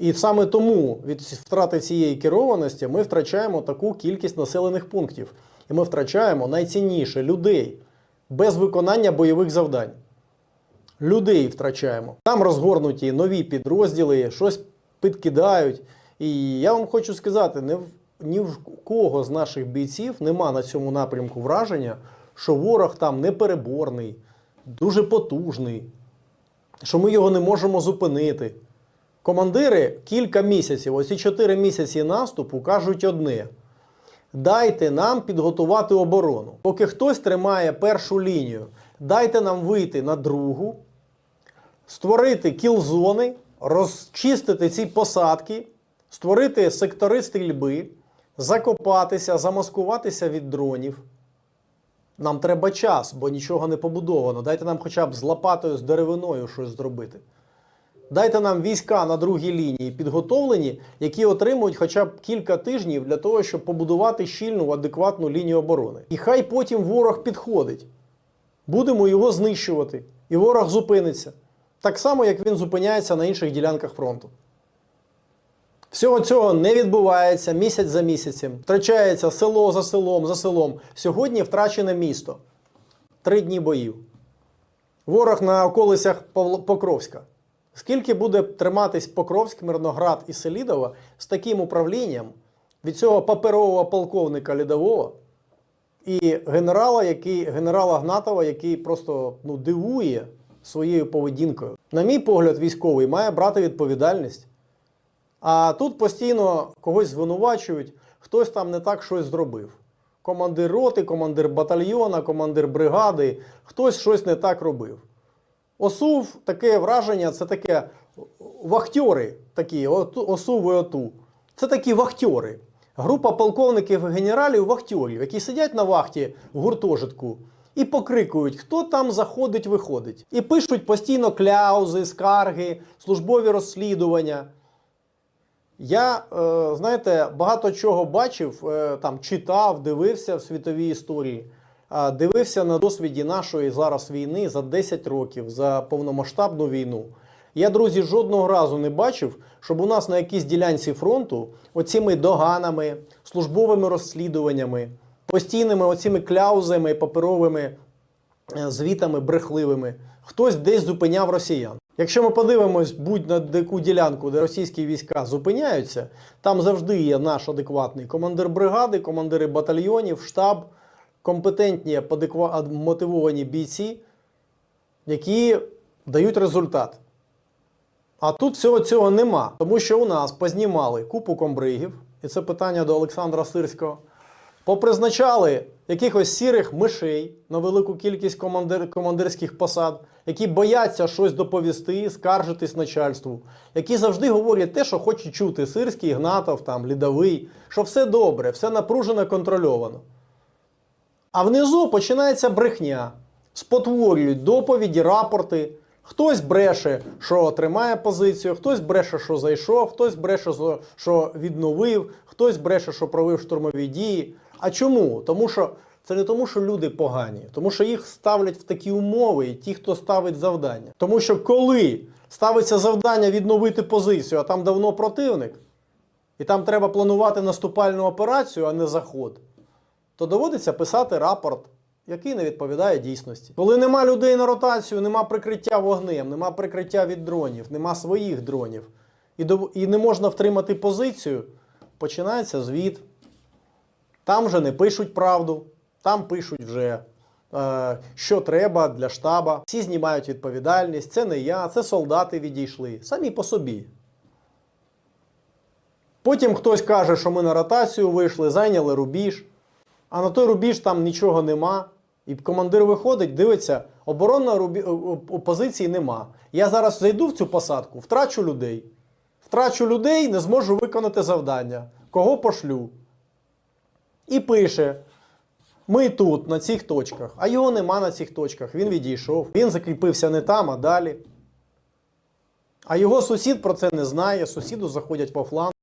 І саме тому від втрати цієї керованості ми втрачаємо таку кількість населених пунктів. І ми втрачаємо найцінніше людей без виконання бойових завдань. Людей втрачаємо. Там розгорнуті нові підрозділи, щось підкидають. І я вам хочу сказати, не в- ні в кого з наших бійців нема на цьому напрямку враження, що ворог там непереборний, дуже потужний, що ми його не можемо зупинити. Командири кілька місяців, ось і 4 місяці наступу кажуть одне: дайте нам підготувати оборону. Поки хтось тримає першу лінію, дайте нам вийти на другу, створити кілзони, розчистити ці посадки, створити сектори стрільби, закопатися, замаскуватися від дронів. Нам треба час, бо нічого не побудовано. Дайте нам хоча б з лопатою, з деревиною щось зробити. Дайте нам війська на другій лінії підготовлені, які отримують хоча б кілька тижнів для того, щоб побудувати щільну, адекватну лінію оборони. І хай потім ворог підходить. Будемо його знищувати, і ворог зупиниться. Так само, як він зупиняється на інших ділянках фронту. Всього цього не відбувається місяць за місяцем. Втрачається село за селом за селом. Сьогодні втрачене місто. Три дні боїв. Ворог на околицях Покровська. Скільки буде триматись Покровськ, Мирноград і Селідово з таким управлінням від цього паперового полковника лідового і генерала, який, генерала Гнатова, який просто ну, дивує своєю поведінкою. На мій погляд, військовий має брати відповідальність. А тут постійно когось звинувачують, хтось там не так щось зробив. Командир роти, командир батальйона, командир бригади, хтось щось не так робив. ОСУВ таке враження, це таке вахтьори, такі, ОСУВ і ОТУ. Це такі вахтьори. Група полковників і генералів вахтьорів, які сидять на вахті в гуртожитку і покрикують, хто там заходить, виходить. І пишуть постійно кляузи, скарги, службові розслідування. Я, е, знаєте, багато чого бачив, е, там читав, дивився в світовій історії, дивився на досвіді нашої зараз війни за 10 років, за повномасштабну війну. Я, друзі, жодного разу не бачив, щоб у нас на якійсь ділянці фронту оціми доганами, службовими розслідуваннями, постійними оціми кляузами, паперовими е, звітами брехливими, хтось десь зупиняв росіян. Якщо ми подивимось будь на яку ділянку, де російські війська зупиняються, там завжди є наш адекватний командир бригади, командири батальйонів, штаб, компетентні, мотивовані бійці, які дають результат. А тут всього цього нема, тому що у нас познімали купу комбригів, і це питання до Олександра Сирського. Попризначали якихось сірих мишей на велику кількість командир, командирських посад, які бояться щось доповісти, скаржитись начальству, які завжди говорять те, що хоче чути Сирський, Гнатов, там, Лідовий, що все добре, все напружено, контрольовано. А внизу починається брехня. Спотворюють доповіді, рапорти. Хтось бреше, що тримає позицію, хтось бреше, що зайшов, хтось бреше, що- відновив, хтось бреше, що провів штурмові дії. А чому? Тому що це не тому, що люди погані, тому що їх ставлять в такі умови, і ті, хто ставить завдання. Тому що коли ставиться завдання відновити позицію, а там давно противник, і там треба планувати наступальну операцію, а не заход то доводиться писати рапорт, який не відповідає дійсності. Коли нема людей на ротацію, нема прикриття вогнем, нема прикриття від дронів, нема своїх дронів, і, дов- і не можна втримати позицію, починається звіт. Там вже не пишуть правду, там пишуть вже. е, Що треба для штаба, всі знімають відповідальність. Це не я, це солдати відійшли самі по собі. Потім хтось каже, що ми на ротацію вийшли, зайняли рубіж. А на той рубіж там нічого нема. І командир виходить, дивиться, оборонної рубі... о- о- позиції нема. Я зараз зайду в цю посадку, втрачу людей. Втрачу людей, не зможу виконати завдання. Кого пошлю? І пише: ми тут, на цих точках, а його нема на цих точках. Він відійшов. Він закріпився не там, а далі. А його сусід про це не знає, сусіду заходять по флангу.